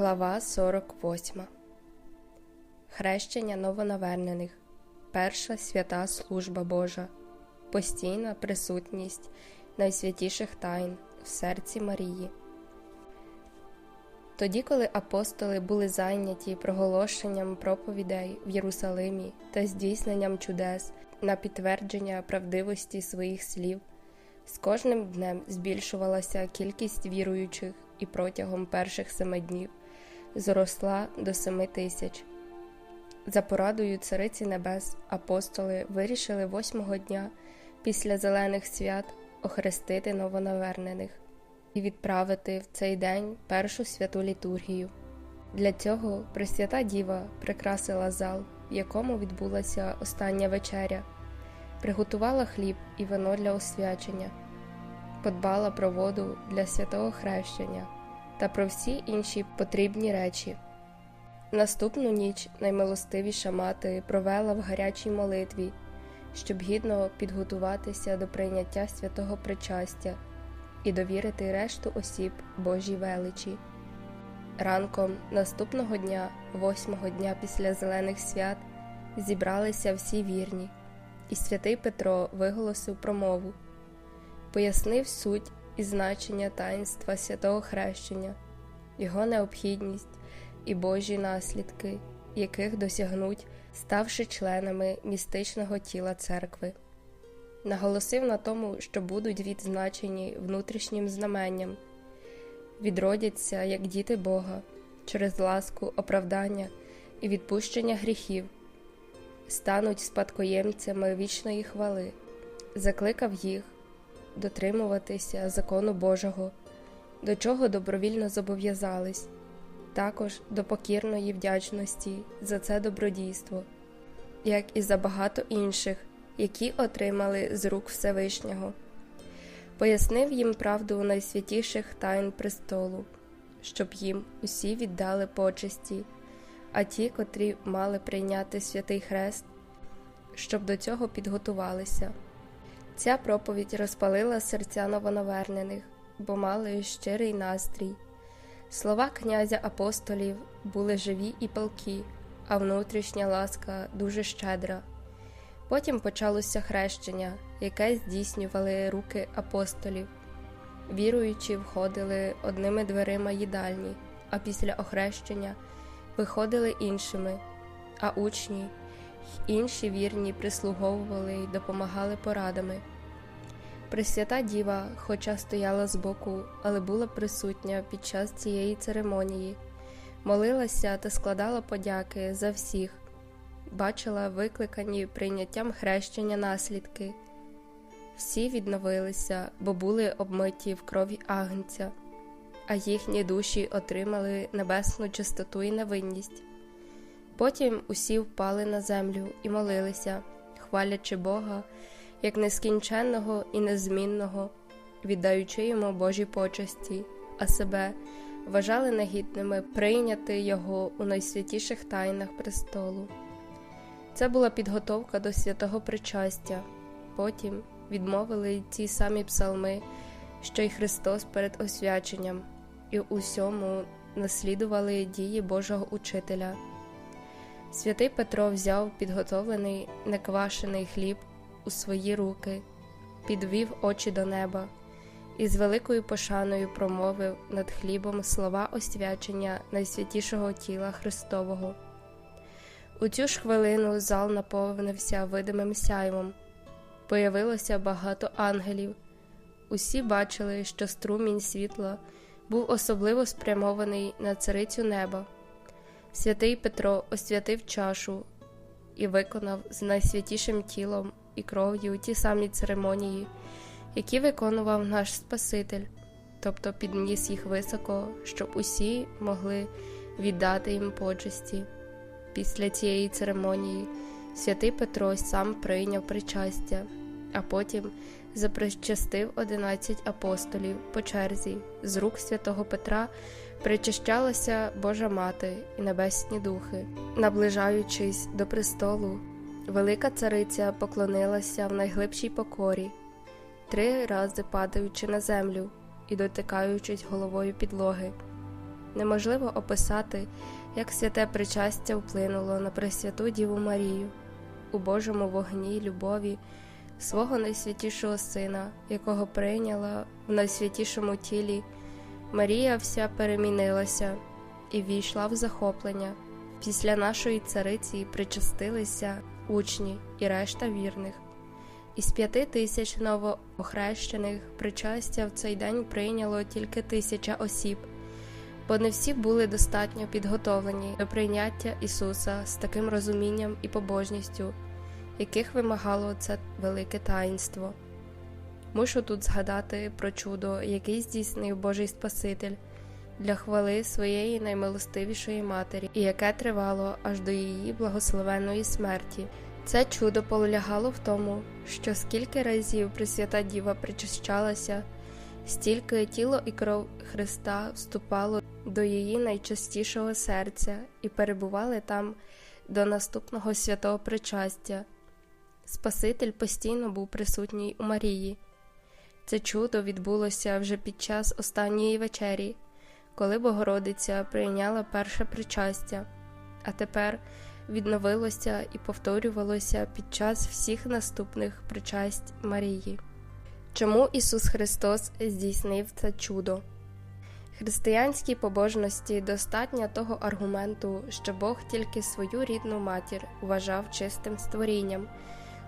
Глава 48 Хрещення новонавернених. Перша свята служба Божа. Постійна присутність найсвятіших тайн в серці Марії. Тоді, коли апостоли були зайняті проголошенням проповідей в Єрусалимі та здійсненням чудес на підтвердження правдивості своїх слів, з кожним днем збільшувалася кількість віруючих і протягом перших семи днів зросла до семи тисяч. За порадою Цариці Небес апостоли вирішили восьмого дня після зелених свят охрестити новонавернених і відправити в цей день першу святу літургію. Для цього Пресвята Діва прикрасила зал, в якому відбулася остання вечеря, приготувала хліб і вино для освячення, подбала про воду для святого хрещення та про всі інші потрібні речі. Наступну ніч наймилостивіша мати провела в гарячій молитві, щоб гідно підготуватися до прийняття святого причастя і довірити решту осіб Божій величі. Ранком наступного дня, восьмого дня після зелених свят, зібралися всі вірні, і святий Петро виголосив промову, пояснив суть і значення таїнства святого хрещення, його необхідність і Божі наслідки, яких досягнуть, ставши членами містичного тіла церкви. Наголосив на тому, що будуть відзначені внутрішнім знаменням, відродяться як діти Бога через ласку, оправдання і відпущення гріхів, стануть спадкоємцями вічної хвали, закликав їх дотримуватися закону Божого, до чого добровільно зобов'язались, також до покірної вдячності за це добродійство, як і за багато інших, які отримали з рук Всевишнього. Пояснив їм правду найсвятіших тайн престолу, щоб їм усі віддали почесті, а ті, котрі мали прийняти святий хрест, щоб до цього підготувалися. Ця проповідь розпалила серця новонавернених, бо мали щирий настрій. Слова князя апостолів були живі і палкі, а внутрішня ласка дуже щедра. Потім почалося хрещення, яке здійснювали руки апостолів. Віруючі входили одними дверима їдальні, а після охрещення виходили іншими, а учні інші вірні прислуговували й допомагали порадами. Пресвята Діва, хоча стояла збоку, але була присутня під час цієї церемонії, молилася та складала подяки за всіх, бачила викликані прийняттям хрещення наслідки. Всі відновилися, бо були обмиті в крові агнця, а їхні душі отримали небесну чистоту і невинність. Потім усі впали на землю і молилися, хвалячи Бога як нескінченного і незмінного, віддаючи йому Божі почесті, а себе вважали негідними прийняти Його у найсвятіших тайнах престолу. Це була підготовка до святого причастя, потім відмовили ці самі псалми, що й Христос перед освяченням, і усьому наслідували дії Божого Учителя. Святий Петро взяв підготовлений неквашений хліб у свої руки, підвів очі до неба і з великою пошаною промовив над хлібом слова освячення найсвятішого тіла Христового. У цю ж хвилину зал наповнився видимим сяйвом, появилося багато ангелів. Усі бачили, що струмінь світла був особливо спрямований на царицю неба. Святий Петро освятив чашу і виконав з найсвятішим тілом і кров'ю ті самі церемонії, які виконував наш Спаситель, тобто підніс їх високо, щоб усі могли віддати їм почесті. Після цієї церемонії святий Петро сам прийняв причастя, а потім запричастив одинадцять апостолів по черзі, з рук святого Петра причащалася Божа Мати і небесні духи, наближаючись до престолу. Велика цариця поклонилася в найглибшій покорі, три рази падаючи на землю і дотикаючись головою підлоги. Неможливо описати, як святе причастя вплинуло на Пресвяту Діву Марію у Божому вогні любові свого найсвятішого Сина, якого прийняла в найсвятішому тілі. Марія вся перемінилася і війшла в захоплення. Після нашої цариці причастилися учні і решта вірних. Із п'яти тисяч новоохрещених причастя в цей день прийняло тільки тисяча осіб, бо не всі були достатньо підготовлені до прийняття Ісуса з таким розумінням і побожністю, яких вимагало це велике таїнство. Мушу тут згадати про чудо, який здійснив Божий Спаситель для хвали своєї наймилостивішої матері, і яке тривало аж до її благословенної смерті. Це чудо полягало в тому, що скільки разів Пресвята Діва причащалася, стільки тіло і кров Христа вступало до її найчастішого серця і перебували там до наступного святого причастя. Спаситель постійно був присутній у Марії. Це чудо відбулося вже під час останньої вечері, коли Богородиця прийняла перше причастя, а тепер відновилося і повторювалося під час всіх наступних причасть Марії. Чому Ісус Христос здійснив це чудо? Християнській побожності достатньо того аргументу, що Бог тільки свою рідну матір вважав чистим створінням,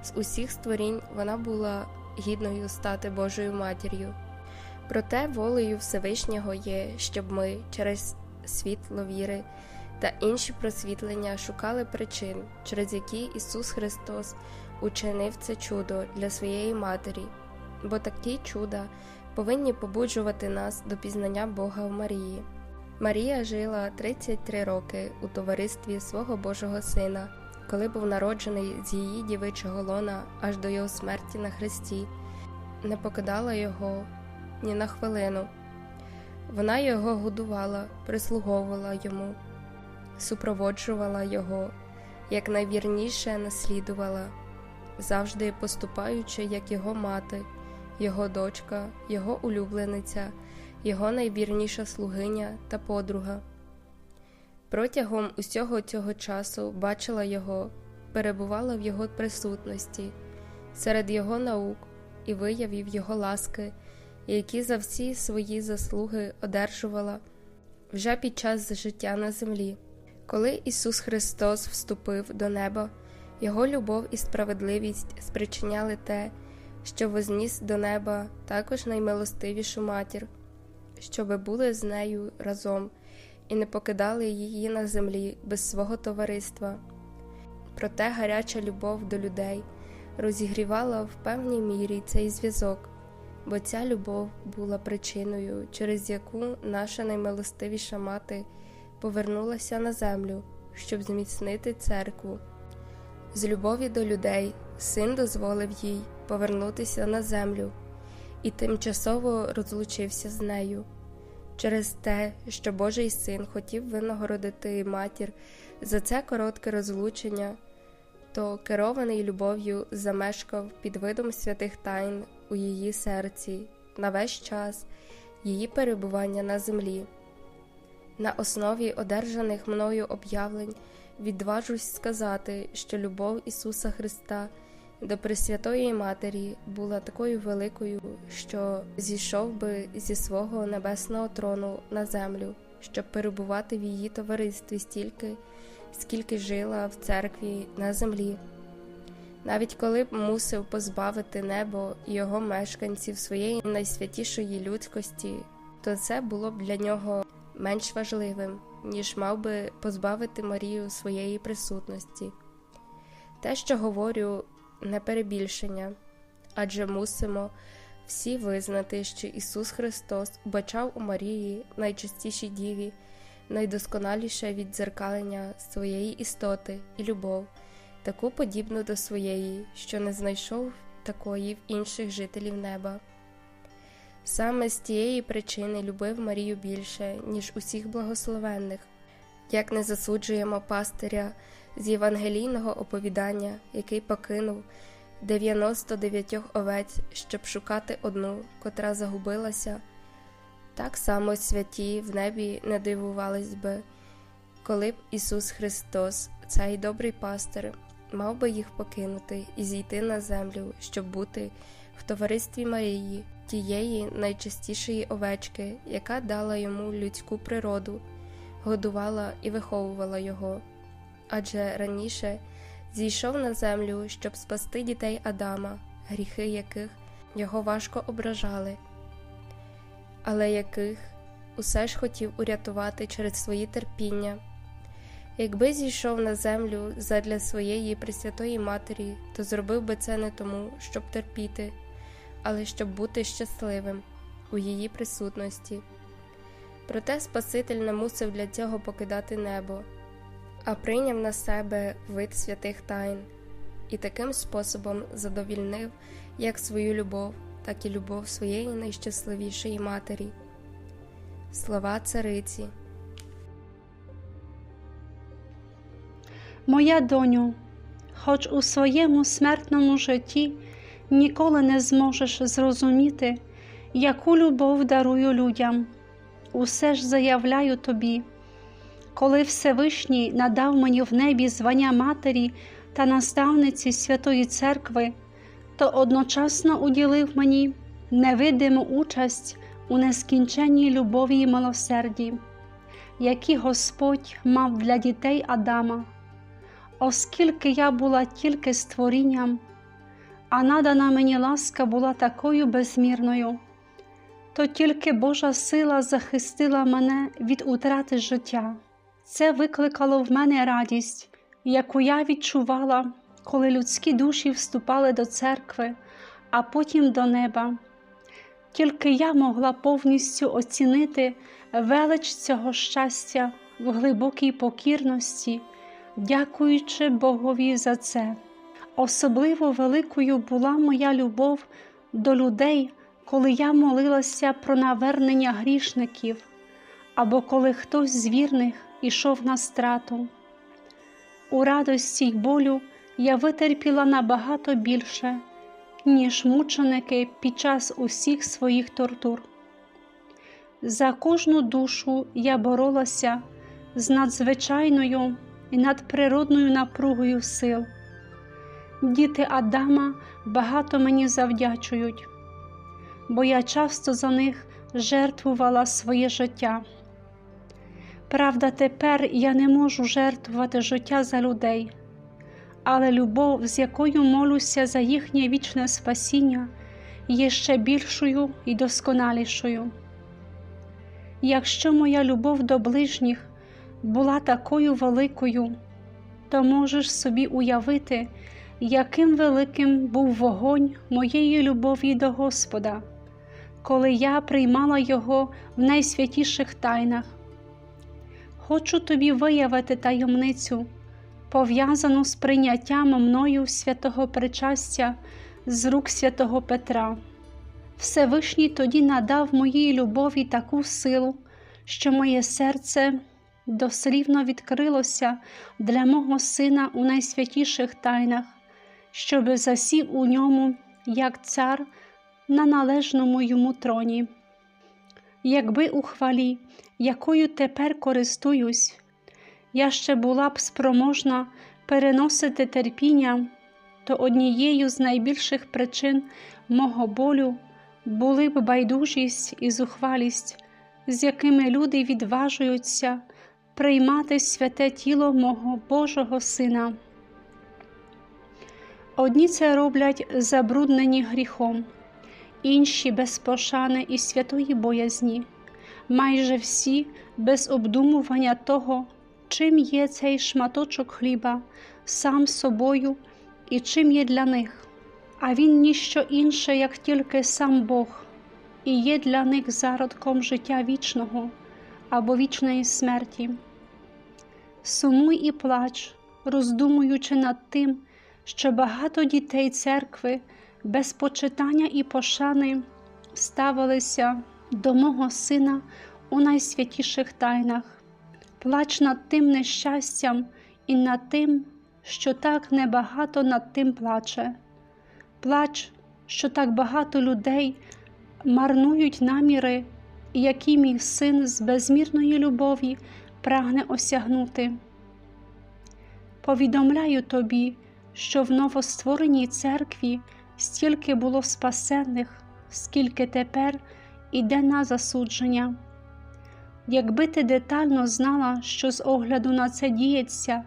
з усіх створінь вона була гідною стати Божою матір'ю. Проте волею Всевишнього є, щоб ми через світло віри та інші просвітлення шукали причин, через які Ісус Христос учинив це чудо для своєї матері, бо такі чуда повинні побуджувати нас до пізнання Бога в Марії. Марія жила 33 роки у товаристві свого Божого Сина, коли був народжений з її дівичого лона аж до його смерті на Христі, не покидала його ні на хвилину. Вона його годувала, прислуговувала йому супроводжувала його, як найвірніше наслідувала, завжди поступаючи, як його мати, його дочка, його улюблениця, його найвірніша слугиня та подруга. Протягом усього цього часу бачила його, перебувала в його присутності, серед його наук і виявів його ласки, які за всі свої заслуги одержувала вже під час життя на землі. Коли Ісус Христос вступив до неба, Його любов і справедливість спричиняли те, що возніс до неба також наймилостивішу матір, щоби були з нею разом і не покидали її на землі без свого товариства. Проте гаряча любов до людей розігрівала в певній мірі цей зв'язок, бо ця любов була причиною, через яку наша наймилостивіша мати повернулася на землю, щоб зміцнити церкву. З любові до людей син дозволив їй повернутися на землю і тимчасово розлучився з нею. Через те, що Божий син хотів винагородити матір за це коротке розлучення, то керований любов'ю замешкав під видом святих тайн у її серці на весь час її перебування на землі. На основі одержаних мною об'явлень відважусь сказати, що любов Ісуса Христа до Пресвятої Матері була такою великою, що зійшов би зі свого небесного трону на землю, щоб перебувати в її товаристві стільки, скільки жила в церкві на землі. Навіть коли б мусив позбавити небо і його мешканців своєї найсвятішої людськості, то це було б для нього менш важливим, ніж мав би позбавити Марію своєї присутності. Те, що говорю, не перебільшення, адже мусимо всі визнати, що Ісус Христос бачав у Марії найчастішій діві, найдосконаліше віддзеркалення своєї істоти і любов, таку подібну до своєї, що не знайшов такої в інших жителів неба. Саме з тієї причини любив Марію більше, ніж усіх благословенних, як не засуджуємо пастиря з євангелійного оповідання, який покинув 99 овець, щоб шукати одну, котра загубилася, Так само святі в небі не дивувались би, коли б Ісус Христос, цей добрий пастир, мав би їх покинути і зійти на землю, щоб бути в товаристві Марії, тієї найчистішої овечки, яка дала йому людську природу, годувала і виховувала його. Адже раніше зійшов на землю, щоб спасти дітей Адама, гріхи яких його важко ображали, але яких усе ж хотів урятувати через свої терпіння. Якби зійшов на землю задля своєї Пресвятої Матері, то зробив би це не тому, щоб терпіти, але щоб бути щасливим у її присутності. Проте Спаситель не мусив для цього покидати небо, а прийняв на себе вид святих тайн і таким способом задовільнив як свою любов, так і любов своєї найщасливішої матері. Слова цариці. Моя доню, хоч у своєму смертному житті ніколи не зможеш зрозуміти, яку любов дарую людям, усе ж заявляю тобі, коли Всевишній надав мені в небі звання матері та наставниці Святої Церкви, то одночасно уділив мені невидиму участь у нескінченній любові й милосерді, які Господь мав для дітей Адама оскільки я була тільки створінням, а надана мені ласка була такою безмірною, то тільки Божа сила захистила мене від утрати життя. Це викликало в мене радість, яку я відчувала, коли людські душі вступали до церкви, а потім до неба. Тільки я могла повністю оцінити велич цього щастя в глибокій покірності дякуючи Богові за це. Особливо великою була моя любов до людей, коли я молилася про навернення грішників, або коли хтось з вірних ішов на страту. У радості й болю я витерпіла набагато більше, ніж мученики під час усіх своїх тортур. За кожну душу я боролася з надзвичайною і надприродною напругою сил. Діти Адама багато мені завдячують, бо я часто за них жертвувала своє життя. Правда, тепер я не можу жертвувати життя за людей, але любов, з якою молюся за їхнє вічне спасіння, є ще більшою і досконалішою. Якщо моя любов до ближніх була такою великою, то можеш собі уявити, яким великим був вогонь моєї любові до Господа, коли я приймала Його в найсвятіших тайнах. Хочу тобі виявити таємницю, пов'язану з прийняттям мною святого причастя з рук святого Петра. Всевишній тоді надав моїй любові таку силу, що моє серце дослівно відкрилося для мого сина у найсвятіших тайнах, щоби засів у ньому, як цар на належному йому троні. Якби у хвалі, якою тепер користуюсь, я ще була б спроможна переносити терпіння, то однією з найбільших причин мого болю. Були б байдужість і зухвалість, з якими люди відважуються приймати святе тіло мого Божого Сина. Одні це роблять забруднені гріхом, інші без пошани і святої боязні, майже всі без обдумування того, чим є цей шматочок хліба сам собою і чим є для них, а він ніщо інше, як тільки сам Бог, і є для них зародком життя вічного або вічної смерті. Сумуй і плач, роздумуючи над тим, що багато дітей церкви без почитання і пошани ставилися до мого сина у найсвятіших тайнах, плач над тим нещастям і над тим, що так небагато над тим плаче, плач, що так багато людей марнують наміри які мій син з безмірної любові прагне осягнути. Повідомляю тобі, що в новоствореній церкві стільки було спасенних, скільки тепер іде на засудження. Якби ти детально знала, що з огляду на це діється,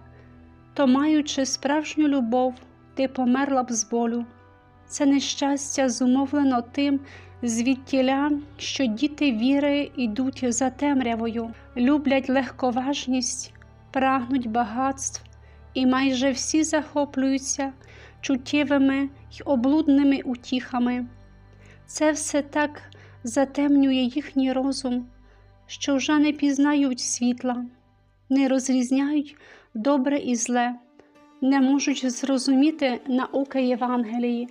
то, маючи справжню любов, ти померла б з болю. Це нещастя зумовлено тим звідтіля, що діти віри йдуть за темрявою, люблять легковажність, прагнуть багатств і майже всі захоплюються чуттєвими й облудними утіхами. Це все так затемнює їхній розум, що вже не пізнають світла, не розрізняють добре і зле, не можуть зрозуміти науки Євангелії